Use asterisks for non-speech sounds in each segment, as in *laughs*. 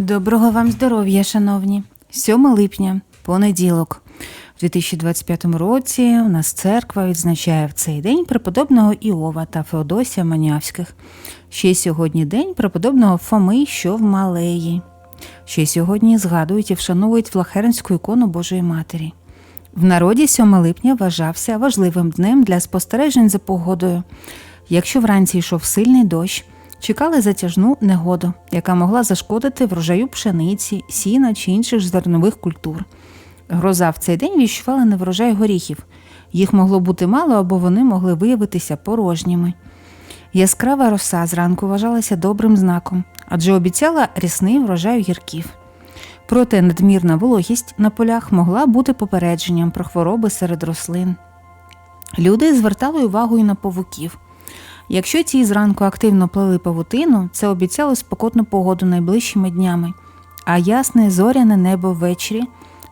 Доброго вам здоров'я, шановні. 7 липня, понеділок. У 2025 році у нас церква відзначає в цей день преподобного Іова та Феодосія Манявських. Ще сьогодні день преподобного Фоми, що в Малеї. Ще сьогодні згадують і вшановують Влахернську ікону Божої Матері. В народі 7 липня вважався важливим днем для спостережень за погодою. Якщо вранці йшов сильний дощ, чекали затяжну негоду, яка могла зашкодити врожаю пшениці, сіна чи інших зернових культур. Гроза в цей день віщувала на врожай горіхів. Їх могло бути мало або вони могли виявитися порожніми. Яскрава роса зранку вважалася добрим знаком, адже обіцяла рясний врожай гірків. Проте надмірна вологість на полях могла бути попередженням про хвороби серед рослин. Люди звертали увагу і на павуків. Якщо ті зранку активно плели павутину, це обіцяло спокотну погоду найближчими днями, а ясне зоряне небо ввечері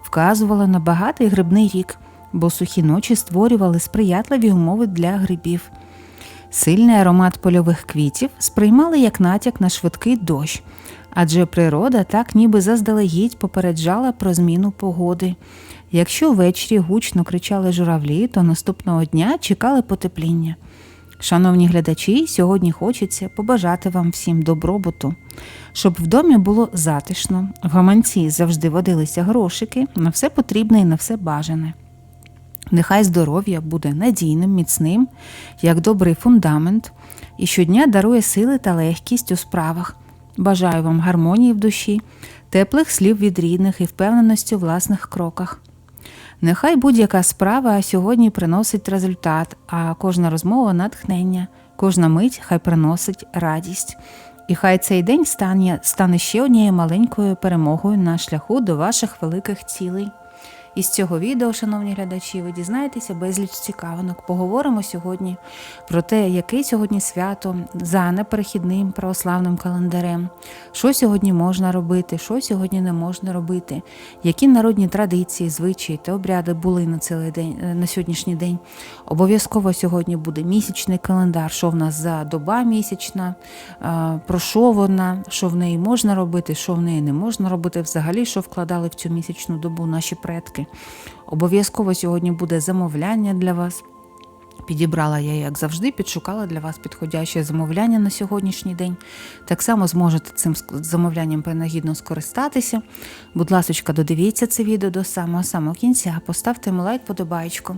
вказувало на багатий грибний рік, бо сухі ночі створювали сприятливі умови для грибів. Сильний аромат польових квітів сприймали як натяк на швидкий дощ, адже природа так ніби заздалегідь попереджала про зміну погоди. Якщо ввечері гучно кричали журавлі, то наступного дня чекали потепління. Шановні глядачі, сьогодні хочеться побажати вам всім добробуту, щоб в домі було затишно, в гаманці завжди водилися грошики на все потрібне і на все бажане. Нехай здоров'я буде надійним, міцним, як добрий фундамент, і щодня дарує сили та легкість у справах. Бажаю вам гармонії в душі, теплих слів від рідних і впевненості у власних кроках. Нехай будь-яка справа сьогодні приносить результат, а кожна розмова натхнення, кожна мить хай приносить радість. І хай цей день стане, стане ще однією маленькою перемогою на шляху до ваших великих цілей. Із цього відео, шановні глядачі, ви дізнаєтеся безліч цікавинок. Поговоримо сьогодні про те, яке сьогодні свято за неперехідним православним календарем, що сьогодні можна робити, що сьогодні не можна робити, які народні традиції, звичаї та обряди були на цілий день на сьогоднішній день. Обов'язково сьогодні буде місячний календар, що в нас за доба місячна, про що вона, що в неї можна робити, що в неї не можна робити, взагалі, що вкладали в цю місячну добу наші предки. Обов'язково сьогодні буде замовляння для вас. Підібрала я, як завжди, підшукала для вас підходяще замовляння на сьогоднішній день. Так само зможете цим замовлянням принагідно скористатися. Будь ласка, додивіться це відео до самого самого кінця, поставте йому лайк, подобайку.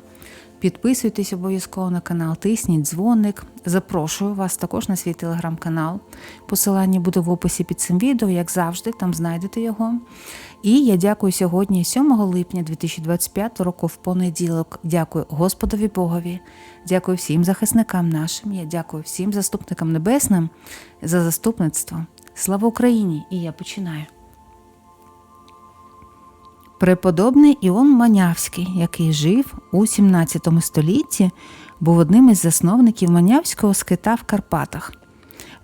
Підписуйтесь обов'язково на канал, тисніть дзвоник. Запрошую вас також на свій телеграм-канал. Посилання буде в описі під цим відео, як завжди, там знайдете його. І я дякую сьогодні, 7 липня 2025 року, в понеділок. Дякую Господові Богові, дякую всім захисникам нашим. Я дякую всім заступникам небесним за заступництво. Слава Україні! І я починаю. Преподобний Іон Манявський, який жив у 17 столітті, був одним із засновників Манявського скита в Карпатах.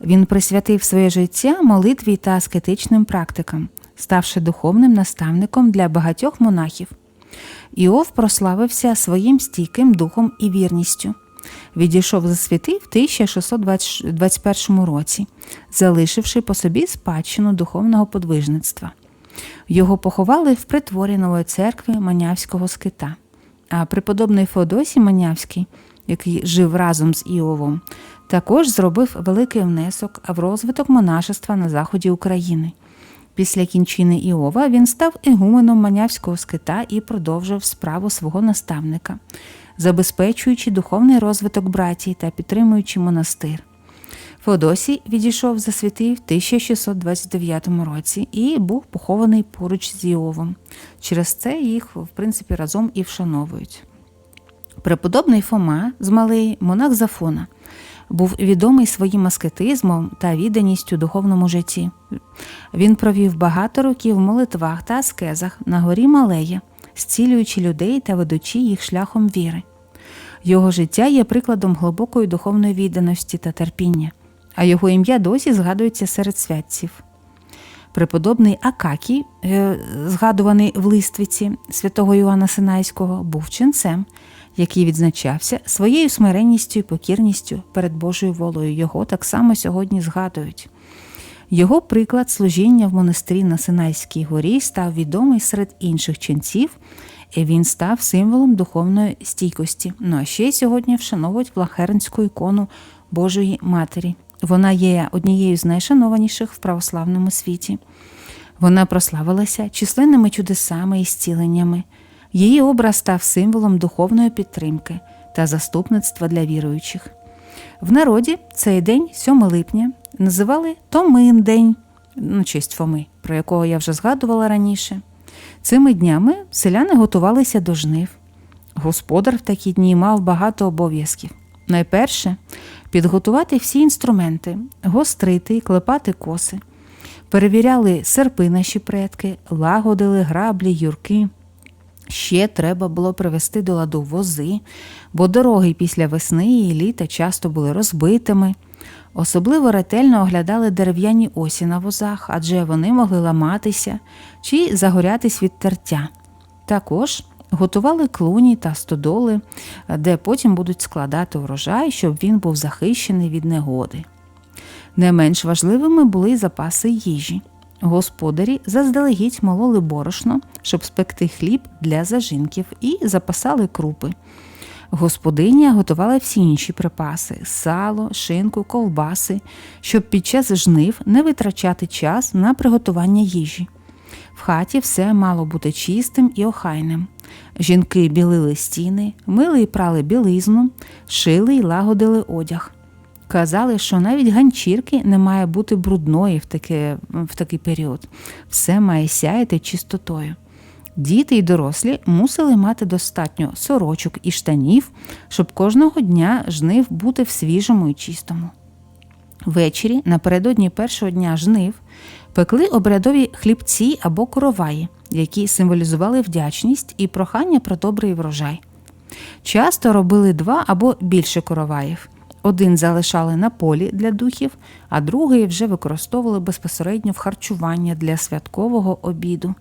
Він присвятив своє життя молитві та аскетичним практикам, ставши духовним наставником для багатьох монахів. Іов прославився своїм стійким духом і вірністю. Відійшов за світи в 1621 році, залишивши по собі спадщину духовного подвижництва. Його поховали в притворі нової церкви Манявського скита. А преподобний Феодосій Манявський, який жив разом з Іовом, також зробив великий внесок в розвиток монашества на заході України. Після кінчини Іова він став ігуменом Манявського скита і продовжив справу свого наставника, забезпечуючи духовний розвиток братії та підтримуючи монастир. Феодосій відійшов за світи в 1629 році і був похований поруч з Іовом. Через це їх, в принципі, разом і вшановують. Преподобний Фома з Малеї, монах Зафона, був відомий своїм аскетизмом та відданістю духовному житті. Він провів багато років в молитвах та аскезах на горі Малея, зцілюючи людей та ведучи їх шляхом віри. Його життя є прикладом глибокої духовної відданості та терпіння а його ім'я досі згадується серед святців. Преподобний Акакій, е, згадуваний в листвиці святого Іоанна Синайського, був ченцем, який відзначався своєю смиренністю і покірністю перед Божою волею. Його так само сьогодні згадують. Його приклад служіння в монастирі на Синайській горі став відомий серед інших ченців, і він став символом духовної стійкості. Ну а ще сьогодні вшановують Влахернську ікону Божої Матері. Вона є однією з найшанованіших в православному світі. Вона прославилася численними чудесами і зціленнями. Її образ став символом духовної підтримки та заступництва для віруючих. В народі цей день, 7 липня, називали Томин день, на честь Фоми, про якого я вже згадувала раніше. Цими днями селяни готувалися до жнив. Господар в такі дні мав багато обов'язків. Найперше підготувати всі інструменти, гострити клепати коси. Перевіряли серпи наші предки, лагодили граблі, юрки. Ще треба було привести до ладу вози, бо дороги після весни і літа часто були розбитими. Особливо ретельно оглядали дерев'яні осі на возах, адже вони могли ламатися чи загорятись від тертя. Також готували клуні та стодоли, де потім будуть складати урожай, щоб він був захищений від негоди. Не менш важливими були запаси їжі. Господарі заздалегідь мололи борошно, щоб спекти хліб для зажинків, і запасали крупи. Господиня готувала всі інші припаси сало, шинку, ковбаси, щоб під час жнив не витрачати час на приготування їжі. В хаті все мало бути чистим і охайним. Жінки білили стіни, мили і прали білизну, шили й лагодили одяг. Казали, що навіть ганчірки не має бути брудної в, таке, в такий період. Все має сяяти чистотою. Діти й дорослі мусили мати достатньо сорочок і штанів, щоб кожного дня жнив бути в свіжому і чистому. Ввечері, напередодні першого дня жнив, пекли обрядові хлібці або короваї, які символізували вдячність і прохання про добрий врожай. Часто робили два або більше короваїв. Один залишали на полі для духів, а другий вже використовували безпосередньо в харчування для святкового обіду.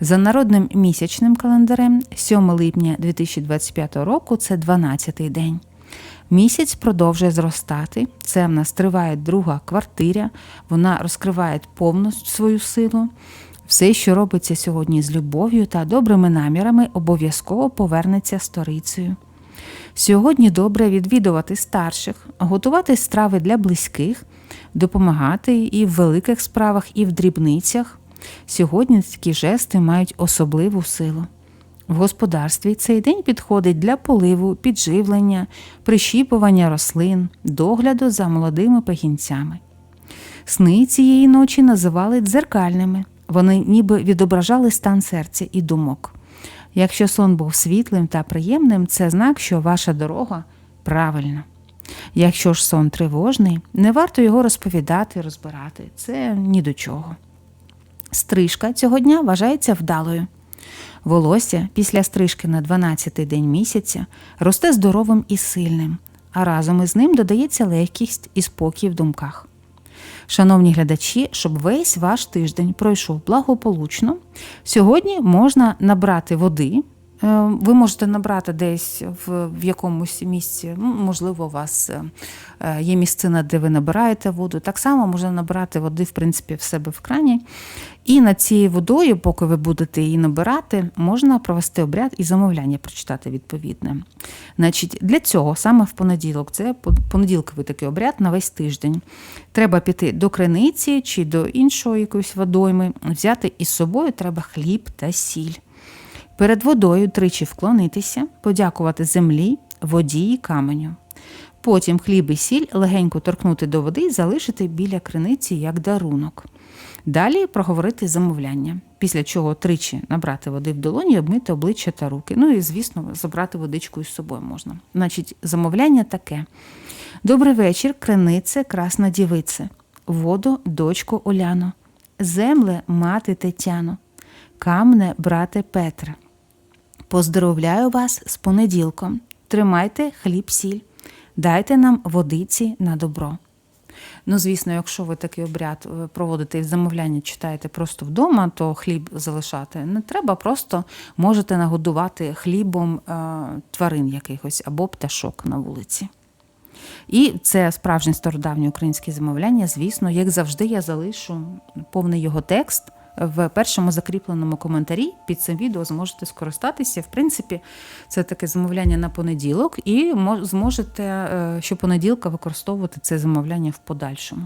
За народним місячним календарем, 7 липня 2025 року це 12-й день. Місяць продовжує зростати. Це в нас триває друга квартиря, вона розкриває повну свою силу. Все, що робиться сьогодні з любов'ю та добрими намірами, обов'язково повернеться сторицею. Сьогодні добре відвідувати старших, готувати страви для близьких, допомагати і в великих справах, і в дрібницях. Сьогодні такі жести мають особливу силу. В господарстві цей день підходить для поливу, підживлення, прищіпування рослин, догляду за молодими пагінцями. Сни цієї ночі називали дзеркальними, вони ніби відображали стан серця і думок. Якщо сон був світлим та приємним, це знак, що ваша дорога правильна. Якщо ж сон тривожний, не варто його розповідати, розбирати, це ні до чого. Стрижка цього дня вважається вдалою. Волосся після стрижки на 12-й день місяця росте здоровим і сильним, а разом із ним додається легкість і спокій в думках. Шановні глядачі, щоб весь ваш тиждень пройшов благополучно, сьогодні можна набрати води. Е, ви можете набрати десь в в якомусь місці, можливо, у вас е, є місцина, де ви набираєте воду. Так само можна набрати води, в принципі, в себе в крані. І над цією водою, поки ви будете її набирати, можна провести обряд і замовляння прочитати відповідне. Значить, Для цього саме в понеділок, це понеділковий такий обряд на весь тиждень. Треба піти до криниці чи до іншої якоїсь водойми, взяти із собою треба хліб та сіль. Перед водою тричі вклонитися, подякувати землі, воді і каменю. Потім хліб і сіль легенько торкнути до води і залишити біля криниці як дарунок. Далі проговорити замовляння, після чого тричі набрати води в долоні, обмити обличчя та руки. Ну і, звісно, забрати водичку із собою можна. Значить, замовляння таке: Добрий вечір, кринице, красна дівице, воду, дочко Оляно, земле, мати Тетяно, камне, брате Петре. Поздоровляю вас з понеділком. Тримайте хліб, сіль, дайте нам водиці на добро. Ну, звісно, якщо ви такий обряд е, проводите і замовляння читаєте просто вдома, то хліб залишати не треба, просто можете нагодувати хлібом е, тварин якихось або пташок на вулиці. І це справжнє стародавнє українське замовляння. Звісно, як завжди, я залишу повний його текст в першому закріпленому коментарі. Під цим відео зможете скористатися. В принципі, це таке замовляння на понеділок, і зможете е, щопонеділка використовувати це замовляння в подальшому.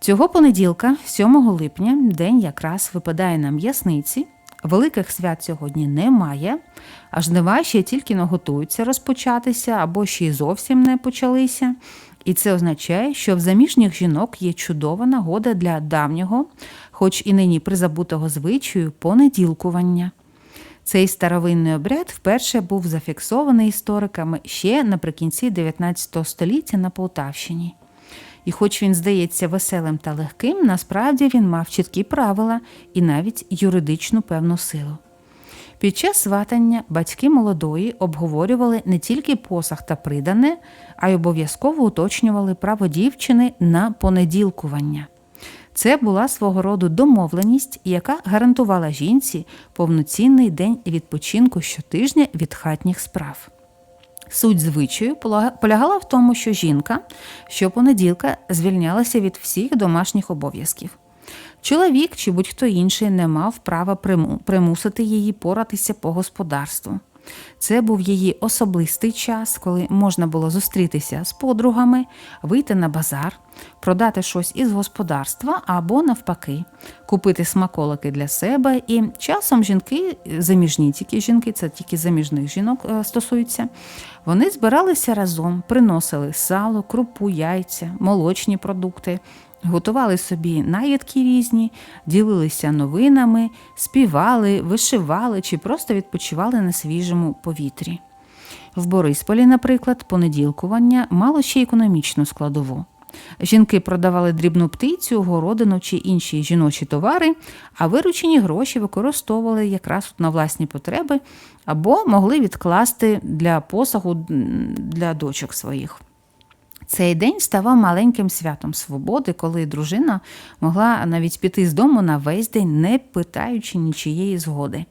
Цього понеділка, 7 липня, день якраз випадає на м'ясниці. Великих свят сьогодні немає, а жнива ще тільки наготуються розпочатися або ще й зовсім не почалися. І це означає, що в заміжніх жінок є чудова нагода для давнього, хоч і нині призабутого звичаю, понеділкування. Цей старовинний обряд вперше був зафіксований істориками ще наприкінці 19 століття на Полтавщині. І, хоч він здається веселим та легким, насправді він мав чіткі правила і навіть юридичну певну силу. Під час сватання батьки молодої обговорювали не тільки посах та придане, а й обов'язково уточнювали право дівчини на понеділкування. Це була свого роду домовленість, яка гарантувала жінці повноцінний день відпочинку щотижня від хатніх справ. Суть звичаю полягала в тому, що жінка щопонеділка звільнялася від всіх домашніх обов'язків. Чоловік чи будь-хто інший не мав права примусити її поратися по господарству. Це був її особистий час, коли можна було зустрітися з подругами, вийти на базар, продати щось із господарства або, навпаки, купити смаколики для себе. І часом жінки, заміжні тільки жінки, це тільки заміжних жінок е, стосується, вони збиралися разом, приносили сало, крупу, яйця, молочні продукти готували собі наїдки різні, ділилися новинами, співали, вишивали чи просто відпочивали на свіжому повітрі. В Борисполі, наприклад, понеділкування мало ще економічну складову. Жінки продавали дрібну птицю, городину чи інші жіночі товари, а виручені гроші використовували якраз на власні потреби або могли відкласти для посагу для дочок своїх. Цей день ставав маленьким святом свободи, коли дружина могла навіть піти з дому на весь день, не питаючи нічиєї згоди.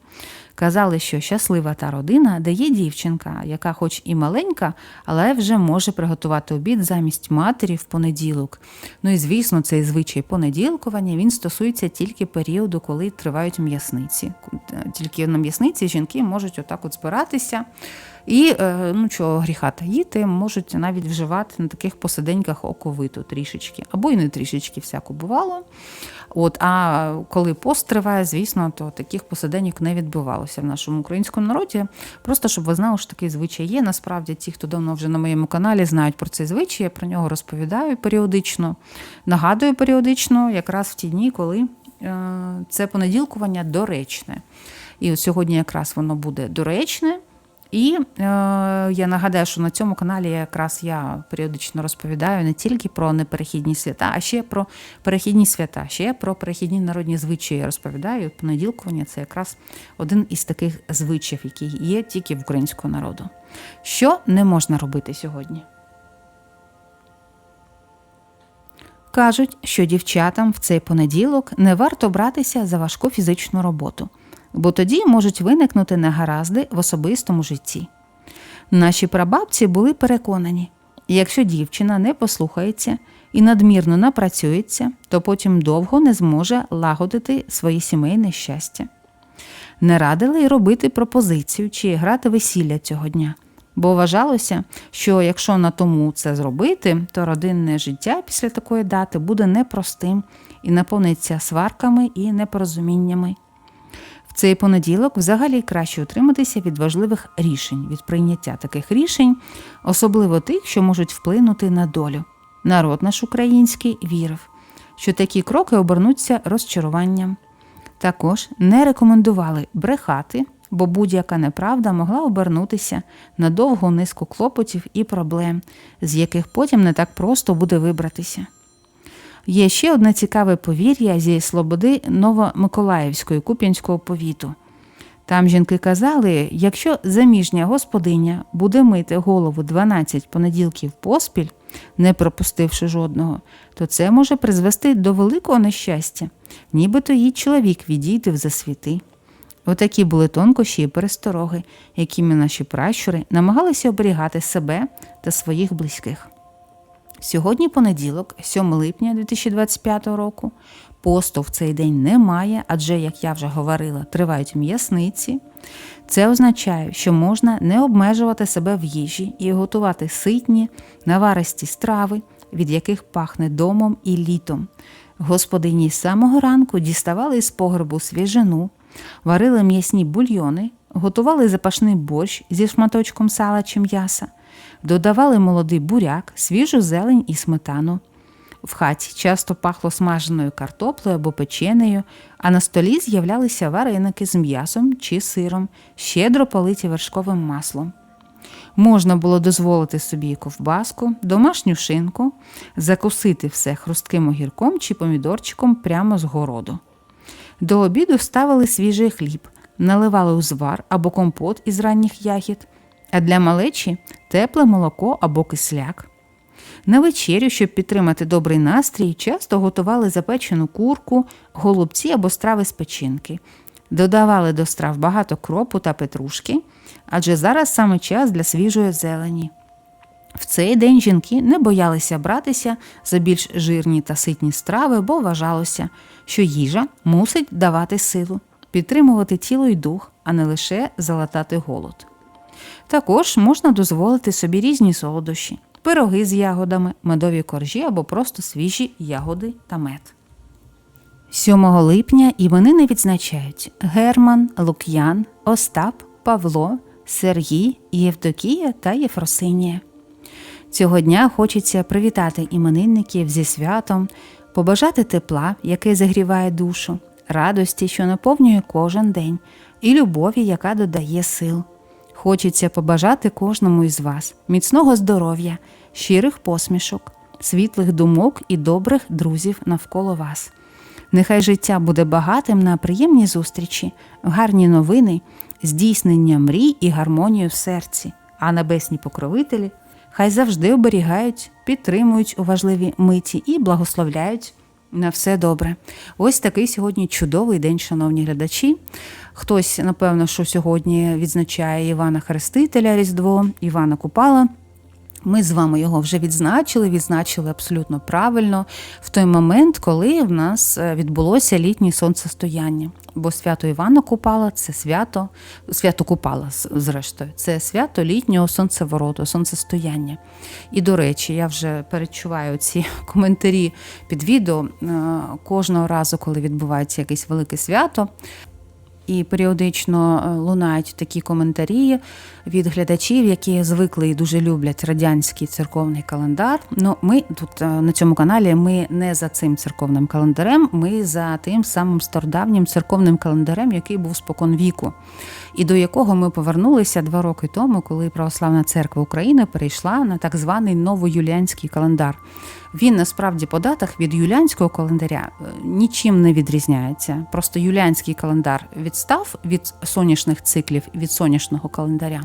Казали, що щаслива та родина, де є дівчинка, яка, хоч і маленька, але вже може приготувати обід замість матері в понеділок. Ну і звісно, цей звичай понеділкування він стосується тільки періоду, коли тривають м'ясниці. Тільки на м'ясниці жінки можуть отак от збиратися. І е, ну чого гріха таїти, можуть навіть вживати на таких посиденьках оковиту трішечки, або й не трішечки всяко бувало. От, А коли пост триває, звісно, то таких посиденьок не відбувалося в нашому українському народі. Просто щоб ви знали, що такий звичай є. Насправді, ті, хто давно вже на моєму каналі знають про цей звичай, я про нього розповідаю періодично, нагадую періодично, якраз в ті дні, коли е, це понеділкування доречне. І от сьогодні якраз воно буде доречне. І е, я нагадаю, що на цьому каналі якраз я періодично розповідаю не тільки про неперехідні свята, а ще про перехідні свята, ще про перехідні народні звичаї розповідаю. Понеділкування це якраз один із таких звичаїв, які є тільки в українського народу. Що не можна робити сьогодні? Кажуть, що дівчатам в цей понеділок не варто братися за важку фізичну роботу бо тоді можуть виникнути негаразди в особистому житті. Наші прабабці були переконані, якщо дівчина не послухається і надмірно напрацюється, то потім довго не зможе лагодити своє сімейне щастя. Не радили й робити пропозицію чи грати весілля цього дня, бо вважалося, що якщо на тому це зробити, то родинне життя після такої дати буде непростим і наповниться сварками і непорозуміннями. Цей понеділок взагалі краще утриматися від важливих рішень, від прийняття таких рішень, особливо тих, що можуть вплинути на долю. Народ наш український вірив, що такі кроки обернуться розчаруванням. Також не рекомендували брехати, бо будь-яка неправда могла обернутися на довгу низку клопотів і проблем, з яких потім не так просто буде вибратися. Є ще одне цікаве повір'я зі Слободи Новомиколаївської Куп'янського повіту. Там жінки казали, якщо заміжня господиня буде мити голову 12 понеділків поспіль, не пропустивши жодного, то це може призвести до великого нещастя, нібито її чоловік відійде в засвіти. Отакі були тонкощі і перестороги, якими наші пращури намагалися оберігати себе та своїх близьких. Сьогодні понеділок, 7 липня 2025 року. Посту в цей день немає, адже, як я вже говорила, тривають м'ясниці. Це означає, що можна не обмежувати себе в їжі і готувати ситні, наваристі страви, від яких пахне домом і літом. Господині з самого ранку діставали з погребу свіжину, варили м'ясні бульйони, готували запашний борщ зі шматочком сала чи м'яса, додавали молодий буряк, свіжу зелень і сметану. В хаті часто пахло смаженою картоплею або печенею, а на столі з'являлися вареники з м'ясом чи сиром, щедро политі вершковим маслом. Можна було дозволити собі ковбаску, домашню шинку, закусити все хрустким огірком чи помідорчиком прямо з городу. До обіду ставили свіжий хліб, наливали узвар або компот із ранніх ягід, а для малечі тепле молоко або кисляк. На вечерю, щоб підтримати добрий настрій, часто готували запечену курку, голубці або страви з печінки. Додавали до страв багато кропу та петрушки, адже зараз саме час для свіжої зелені. В цей день жінки не боялися братися за більш жирні та ситні страви, бо вважалося, що їжа мусить давати силу, підтримувати тіло й дух, а не лише залатати голод. Також можна дозволити собі різні солодощі, пироги з ягодами, медові коржі або просто свіжі ягоди та мед. 7 липня іменини відзначають Герман, Лук'ян, Остап, Павло, Сергій, Євдокія та Єфросинія. Цього дня хочеться привітати іменинників зі святом, побажати тепла, яке загріває душу, радості, що наповнює кожен день, і любові, яка додає сил. Хочеться побажати кожному із вас міцного здоров'я, щирих посмішок, світлих думок і добрих друзів навколо вас. Нехай життя буде багатим на приємні зустрічі, гарні новини, здійснення мрій і гармонію в серці, а небесні покровителі хай завжди оберігають, підтримують у важливі миті і благословляють на все добре. Ось такий сьогодні чудовий день, шановні глядачі. Хтось, напевно, що сьогодні відзначає Івана Хрестителя Різдво, Івана Купала. Ми з вами його вже відзначили, відзначили абсолютно правильно в той момент, коли в нас е, відбулося літнє сонцестояння. Бо свято Івана Купала це свято, свято Купала, зрештою, це свято літнього сонцевороту, сонцестояння. І, до речі, я вже перечуваю ці *laughs* коментарі під відео е, кожного разу, коли відбувається якесь велике свято і періодично е, лунають такі коментарі від глядачів, які звикли і дуже люблять радянський церковний календар. Ну, ми тут е, на цьому каналі ми не за цим церковним календарем, ми за тим самим стародавнім церковним календарем, який був спокон віку, і до якого ми повернулися два роки тому, коли Православна церква України перейшла на так званий новоюліанський календар. Він насправді по датах від юліанського календаря е, нічим не відрізняється. Просто юліанський календар відстав від сонячних циклів від сонячного календаря.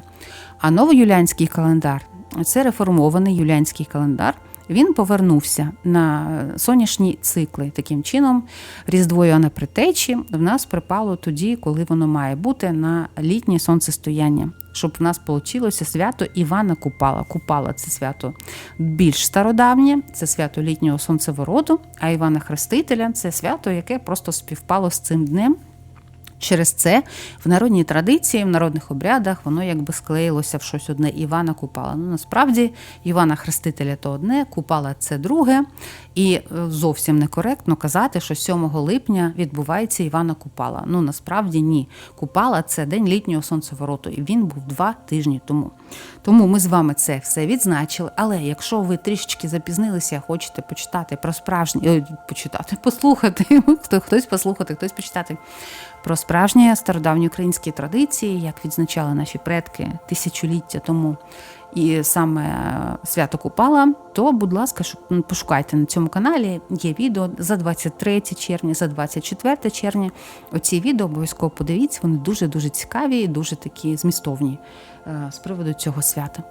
А новоюліанський календар це реформований юліанський календар. Він повернувся на сонячні цикли. Таким чином, Різдво Іоанна Притечі в нас припало тоді, коли воно має бути на літнє сонцестояння, щоб в нас вийшло свято Івана Купала. Купала це свято більш стародавнє, це свято літнього сонцевороту, а Івана Хрестителя це свято, яке просто співпало з цим днем. Через це в народній традиції, в народних обрядах воно якби склеїлося в щось одне Івана Купала. Ну насправді Івана Хрестителя то одне, Купала це друге. І е, зовсім некоректно казати, що 7 липня відбувається Івана Купала. Ну насправді ні. Купала це день літнього сонцевороту, і він був два тижні тому. Тому ми з вами це все відзначили. Але якщо ви трішечки запізнилися, хочете почитати про справжні почитати, *laughs* послухати, хто хтось послухати, хтось почитати про справжні стародавні українські традиції, як відзначали наші предки тисячоліття тому, і саме свято Купала, то, будь ласка, пошукайте на цьому каналі. Є відео за 23 червня, за 24 червня. Оці відео обов'язково подивіться, вони дуже-дуже цікаві і дуже такі змістовні е, з приводу цього свята.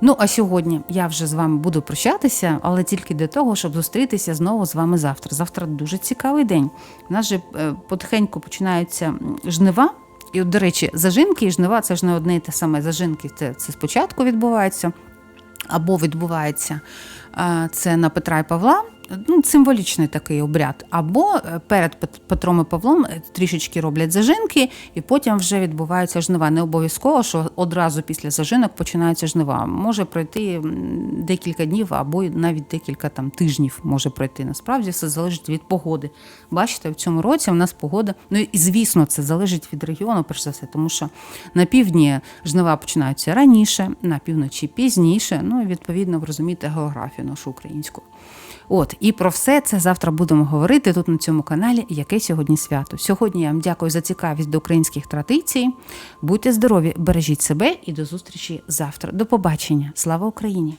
Ну, а сьогодні я вже з вами буду прощатися, але тільки для того, щоб зустрітися знову з вами завтра. Завтра дуже цікавий день. У нас же е, потихеньку починаються жнива. І, от, до речі, зажинки і жнива це ж не одне і те саме. Зажинки це, це спочатку відбувається, або відбувається це на Петра і Павла. Ну, символічний такий обряд. Або е, перед Петром і Павлом е, трішечки роблять зажинки, і потім вже відбуваються жнива. Не обов'язково, що одразу після зажинок починаються жнива. Може пройти декілька днів, або навіть декілька там тижнів може пройти. Насправді все залежить від погоди. Бачите, в цьому році у нас погода. Ну і звісно, це залежить від регіону, перш за все, тому що на півдні жнива починаються раніше, на півночі пізніше. Ну і відповідно ви розумієте географію нашу українську. От і про все це завтра будемо говорити тут на цьому каналі. Яке сьогодні свято? Сьогодні я вам дякую за цікавість до українських традицій. Будьте здорові, бережіть себе і до зустрічі завтра. До побачення. Слава Україні!